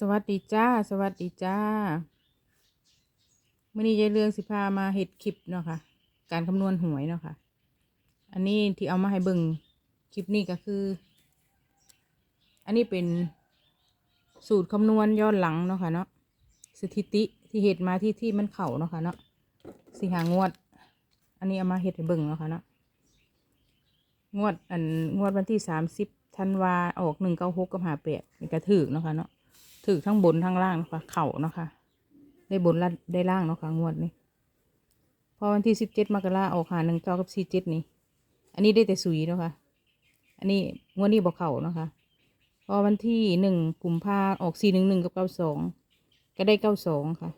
สวัสดีจ้า สวัสดีจ้ามื่อนี้ยายเรืองสิพามาเห็ดคลิปเนาะค่ะ การคำนวณหวยเนาะค่ะ อันนี้ที่เอามาให้เบิ่งคลิปนี้ก็คือ อันนี้เป็นสูตรคำนวณย้อนหลังเนาะค่ะเนาะสถิติที่เห็ดมาที่ที่มันเข่าเนาะค่ะเนาะสิหางวด อันนี้เอามาเห็ดให้เบิ่งเนาะค่ะเนาะงวดอันงวดวันที่สามสิบธันวาออกหนึ่งเก้าหกกับหาแปดนี่ก็ถือเนาะค่ะเนาะ ถือทั้งบนทั้งล่างนะคะเข่าเนาะค่ะได้บนได้ล่างเนาะค่ะงวดนี้พอวันที่สิบเจ็ดมกราออกหาหนึ่งเก้ากับสี่เจ็ดนี้ อันนี้ได้แต่สุยเนาะค่ะอันนี้งวดนี้บอกเข่าเนาะค่ะพอวันที่หนึ่งกุมภาออกสี่หนึ่งหนึ่งกับเก้าสองก็ได้เก้าสองค่ะ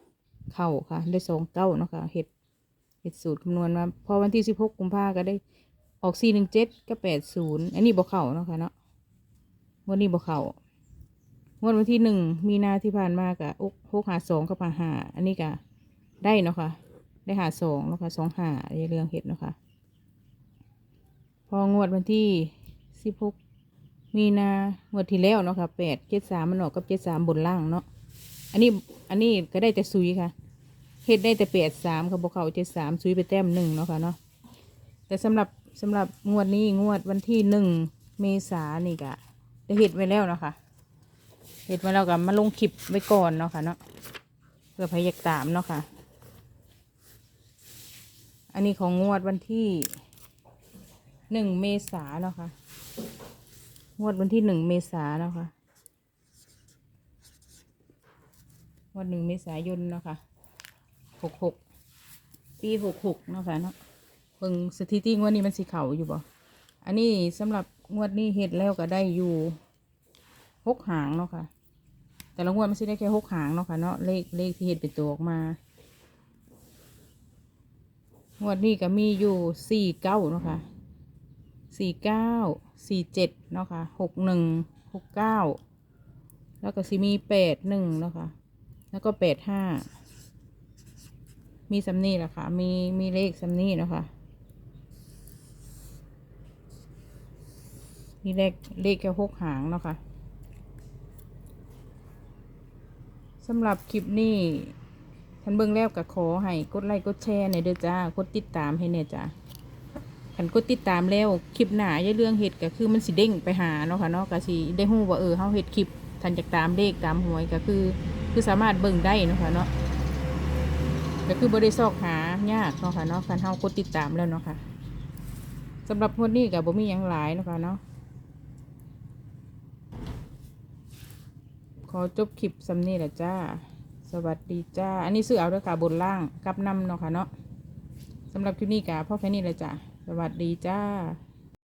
เข่าค่ะ ได้สองเก้าเนาะค่ะเห็ดเห็ดสูตรคำนวณมาพอวันที่สิบหกกุมภาก็ได้ออกสี่หนึ่งเจ็ดก็แปดศูนย์อันนี้บอกเข่าเนาะค่ะเนาะงวดนี้บอกเข่า วดวันที่หนึ่งมีนาที่ผ่านมากะอุกหกหาสองกับหาหาอันนี้กะได้เนาะค่ะ ได้หาสองเนาะค่ะสองหาเรื่องเห็ดเนาะค่ะ พองวดวันที่สิบหกมีนางวดที่แล้วเนาะค่ะแปดเจ็ดสามมันออกกับเจ็ดสามบนล่างเนาะอันนี้อันนี้ก็ได้แต่ซุยค่ะเห็ดได้แต่แปดสามค่ะบวกเขาเจ็ดสามซุยไปแต้มหนึ่งเนาะค่ะเนาะแต่สำหรับสำหรับงวดนี้งวดวันที่หนึ่งเมษานี่กะได้เห็ดไว้แล้วเนาะค่ะ เห็ดมาแล้วกับมาลงคลิปไว้ก่อนเนาะค่ะเนาะเพื่อพยากตามเนาะค่ะ อันนี้ของงวดวันที่หนึ่งเมษาเนาะค่ะงวดวันที่หนึ่งเมษาเนาะค่ะงวดหนึ่งเมษายนเนาะค่ะหกหกปีหกหกเนาะค่ะเนาะเบิ่งสถิติงวดนี้มันสีเขาอยู่บ่อันนี้สำหรับงวดนี้เห็ดแล้วก็ได้อยู่ หกหางเนาะค่ะ แต่ละงวดมันสิได้แค่หกหางเนาะค่ะเนาะเลขเลขที่เห็นเป็นตัวออกมางวดนี้ก็มีอยู่สี่เก้าเนาะค่ะสี่เก้าสี่เจ็ดเนาะค่ะหกหนึ่งหกเก้าแล้วก็สิมีแปดหนึ่งเนาะค่ะแล้วก็แปดห้ามีสำนีแหละค่ะ มีมีเลขสำนีเนาะค่ะมีเลขเลขแค่หกหางเนาะค่ะ สำหรับคลิปนี้ท่านเบิ่งแล้วก็ขอให้กดไลค์กดแชร์ในอยเด้อจ้ากดติดตามให้เนี่ยจ้าขันกดติดตามแล้วคลิปหนาย่าเรื่องเห็ดก็คือมันสิเด้งไปหาเนาะค่ะเนาะก็สิได้ฮู้ว่าเออเฮาเฮ็ดคลิปทันจากตามเลขตามหวยก็คือ คือสามารถเบิ่งได้เนาะค่ะเนาะก็คือบ่ได้ซอกหายากเนาะค่ะเนาะคันเฮากดติดตามแล้วเนาะค่ะสำหรับงวดนี้ก็บ่มีหยังหลายเนาะค่ะเนาะ อจบคลิปสำนี่แหละจ้า สวัสดีจ้า อันนี้ซื้อเอาด้วยค่ะบนล่างกับนำเนาะค่ะเนาะสำหรับคลิปนี้กะพ่อแค่นี้แหละจ้า สวัสดีจ้า